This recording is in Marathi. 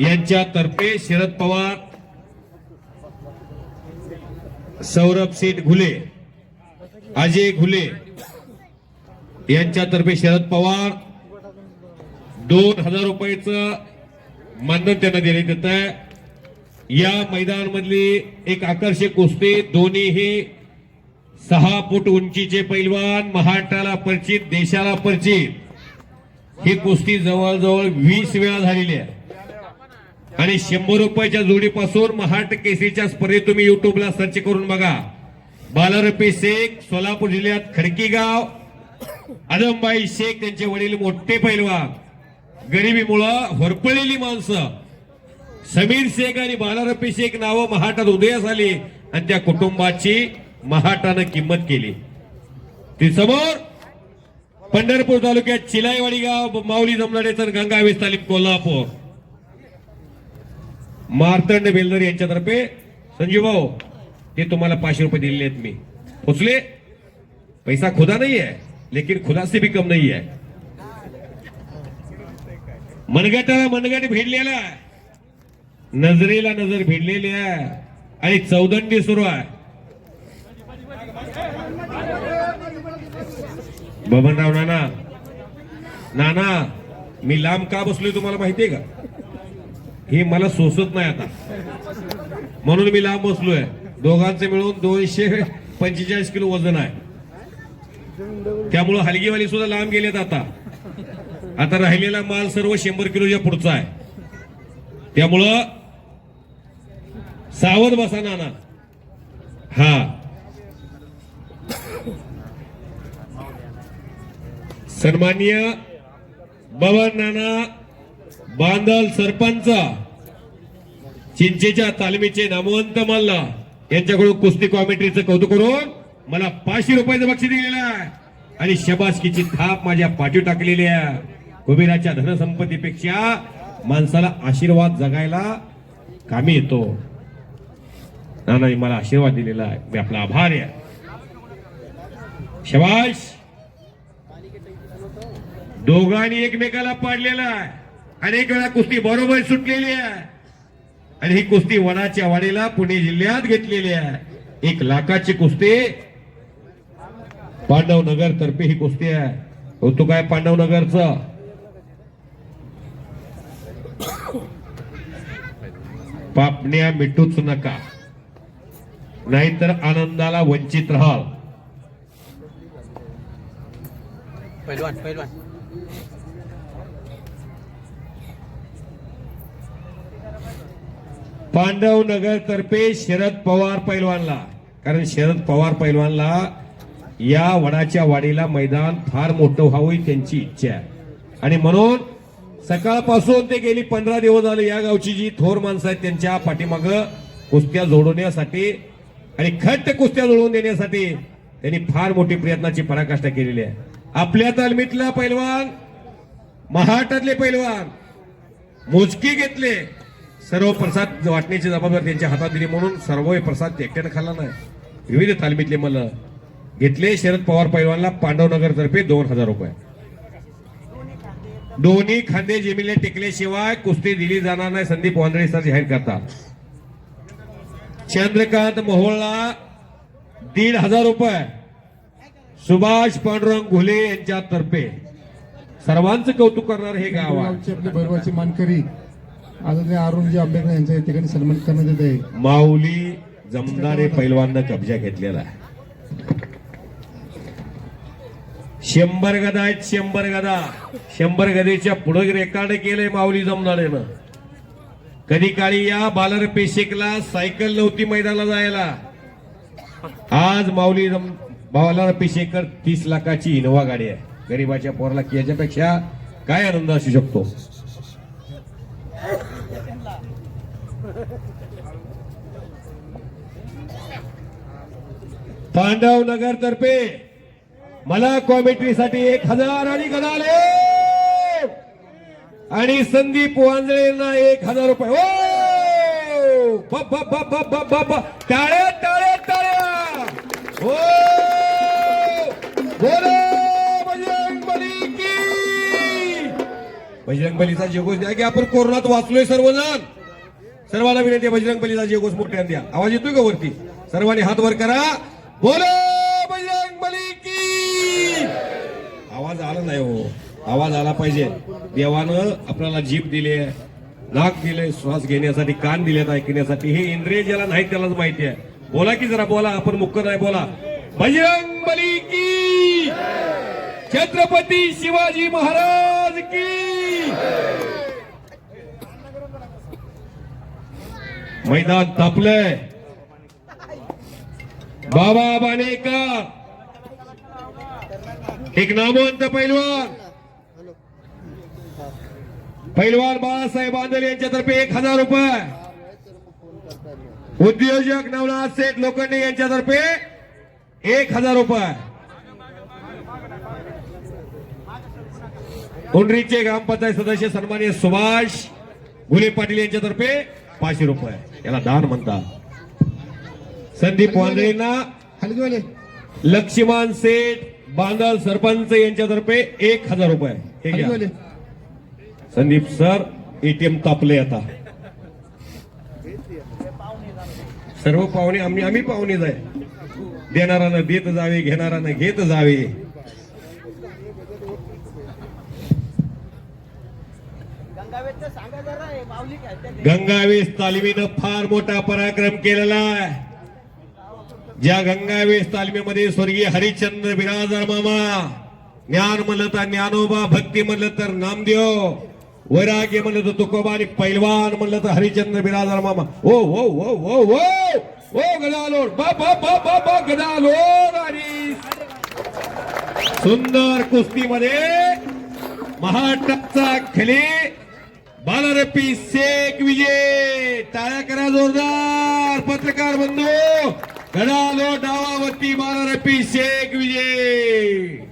यांच्यातर्फे शरद पवार सौरभ सेठ घुले अजय घुले यांच्यातर्फे शरद पवार दोन हजार रुपयाचं मानधन त्यांना देण्यात येत आहे. या मैदानामधली एक आकर्षक कुस्ती दोन्हीही सहा फूट उंचीचे पैलवान महाराष्ट्राला परिचित देशाला परिचित. ही कुस्ती जवळजवळ वीस वेळा झालेली आहे. आणि शंभर रुपयाच्या जोडीपासून महाट केसीच्या स्पर्धेत तुम्ही युट्यूबला सर्च करून बघा. बालारपी शेख सोलापूर जिल्ह्यात खडकीगाव आदमबाई शेख त्यांचे वडील मोठे पैलवान. गरिबीमुळं होरपळलेली माणसं. समीर शेख आणि बालारपी शेख नावं महाटात उदयास आली आणि त्या कुटुंबाची महाटानं किंमत केली. ती समोर पंढरपूर तालुक्यात चिलाईवाडी गाव माऊली जमनाडेचं गंगावेस तालीम कोल्हापूर. मार्तंड बेलदर यांच्यातर्फे संजीव भाऊ ते तुम्हाला पाचशे रुपये दिलेले आहेत मी. पोचले? पैसा खुदा नाही आहे लेकिन खुदा से भी कम नाही आहे मनगटाला मनगट भिडलेला आहे. नजरेला नजर भिडलेली आहे. आणि चौदंडी सुरू आहे. बबनराव नाना नाना मी लांब का बसलोय तुम्हाला माहितीये का? हे मला सोसत नाही आता. म्हणून मी लांब बसलोय. दोघांचे मिळून दोनशे पंचेचाळीस किलो वजन आहे. त्यामुळं हलगीवाली सुद्धा लांब गेलेत आता. आता राहिलेला माल सर्व शंभर किलोच्या पुढचा आहे. त्यामुळं सावध बसा नाना. हा. सन्माननीय बवन नाना बांदल सरपंच. चिंचेच्या तालमीचे नामवंत मल्ला. यांच्याकडून कुस्ती कॉमेंट्रीचं कौतुक करून मला पाचशे रुपयाचं बक्षीस दिलेलं आहे. आणि शबासकीची थाप माझ्या पाठी टाकलेली आहे. कुबेराच्या धनसंपत्तीपेक्षा माणसाला आशीर्वाद जगायला कामी येतो. नानाने मला आशीर्वाद दिलेला आहे. मी आपला आभार आहे. शबाश दोघांनी एकमेकाला पाडलेला आहे. अनेक वेळा कुस्ती बरोबर सुटलेली आहे. आणि ही कुस्ती वनाच्या वाडीला पुणे जिल्ह्यात घेतलेली आहे. एक लाखाची कुस्ती. पांडवनगर तर्फे ही कुस्ती आहे. होतो काय पांडवनगरच? पापण्या मिटूच नका. नाहीतर आनंदाला वंचित राहाल. पांडव नगर तर्फे शरद पवार पैलवानला. कारण शरद पवार पैलवानला या वडाच्या वाडीला मैदान फार मोठं व्हावं त्यांची इच्छा आहे. आणि म्हणून सकाळपासून ते गेली पंधरा दिवस झाले या गावची जी थोर माणसं आहेत त्यांच्या पाठीमाग कुस्त्या जोडवण्यासाठी आणि खट्ट कुस्त्या जोडवून देण्यासाठी त्यांनी फार मोठी प्रयत्नाची पराकाष्ठा केलेली आहे. आपल्या तालमीतला पैलवान महाराष्ट्रातले पैलवान मोजके घेतले. सर्व प्रसाद वाटण्याची जबाबदारी त्यांच्या हातात दिली म्हणून सर्व हे प्रसाद एकट्यानं खाल्ला नाही. विविध तालमीतले मला घेतले. शरद पवार पैलवानला पांडवनगर तर्फे दोन हजार रुपये. दोन्ही खांदे जमिले टेकल्याशिवाय कुस्ती दिली जाणार नाही संदीप वांद्रे सर जाहीर करतात. चंद्रकांत मोहोळला दीड हजार रुपये. सुभाष पांडुरंग घुले यांच्या तर्फे. सर्वांचं कौतुक करणार हे गाव मानकरी. आदरणीय अरुणजी आंबेडकर यांचा या ठिकाणी सन्मान करण्यात येत आहे माऊली जमदारे पैलवाननं कब्जा घेतलेला आहे. शंभर गदा आहेत शंभर गदा. शंभर गदेच्या पुढे रेकॉर्ड केलंय माऊली जमदारेनं. कधी काळी या बालर पेशेकला सायकल नव्हती मैदानाला जायला. आज माऊली जम बालर पेशेकर तीस लाखाची इनोवा गाडी आहे. गरीबाच्या पोराला की याच्यापेक्षा काय आनंद असू शकतो? पांडव नगर तर्फे मला कॉमेंट्रीसाठी एक हजार आणि गदाले. आणि संदीप वांजळेंना एक हजार रुपये. ओ! बप, बप, बप, बप, बप, बप, बप. टाळ्या टाळ्या. हो! बोला! बजरंग बलीचा जयघोष द्या की आपण कोरोनात वाचलोय सर्वजण. सर्वांना विनंती आहे बजरंग बलीचा जयघोष मोठ्याने द्या. आवाज येतोय का वरती? सर्वांनी हात वर करा. बोलो बजरंग बली की. आवाज आला नाही हो. आवाज आला पाहिजे. देवानं आपल्याला जीभ दिली आहे नाक दिले श्वास घेण्यासाठी कान दिलेत ऐकण्यासाठी. हे इंद्रिय ज्याला नाही त्यालाच माहिती आहे. बोला की जरा बोला आपण मुक्क नाही बोला. बजरंग बली की. छत्रपती शिवाजी महाराज की. मैदान तापलंय. बाबा बानेकर एक नामवंत पैलवान. पैलवान बाळासाहेब आंदोल यांच्यातर्फे एक हजार रुपये. उद्योजक नवनाथ सेठ लोखंडे यांच्यातर्फे एक हजार रुपये. उंडरीचे ग्रामपंचायत सदस्य सन्मान्य सुभाष गुले पाटील यांच्यातर्फे पाचशे रुपये. याला दान म्हणतात. संदीप वांद्रेंना लक्ष्मण सेठ बांदल सरपंच यांच्यातर्फे एक हजार रुपये. हे संदीप सर एटीएम तापले आता. सर्व पाहुणे आम्ही आम्ही पाहुणेच आहे. देणारानं देत जावे घेणारानं घेत जावे. गंगावेस तालमीनं फार मोठा पराक्रम केलेला आहे. ज्या गंगावेश तालमीमध्ये स्वर्गीय हरिश्चंद्र बिराजर मामा ज्ञान म्हणलं तर ज्ञानोबा भक्ती म्हणलं तर नामदेव वैराग्य म्हणलं तर तुकोबा आणि पैलवान म्हणलं तर हरिश्चंद्र बिराजर मामा. ओ हो हो हो हो ओ गदालोड. बा बा बा बा बा गदालोड आणि सुंदर कुस्तीमध्ये महाराष्ट्राचा खले बालारपी शेख विजय टाळ्या करा जोरदार पत्रकार बंधू घडालो डावावरती बालारपी शेख विजय.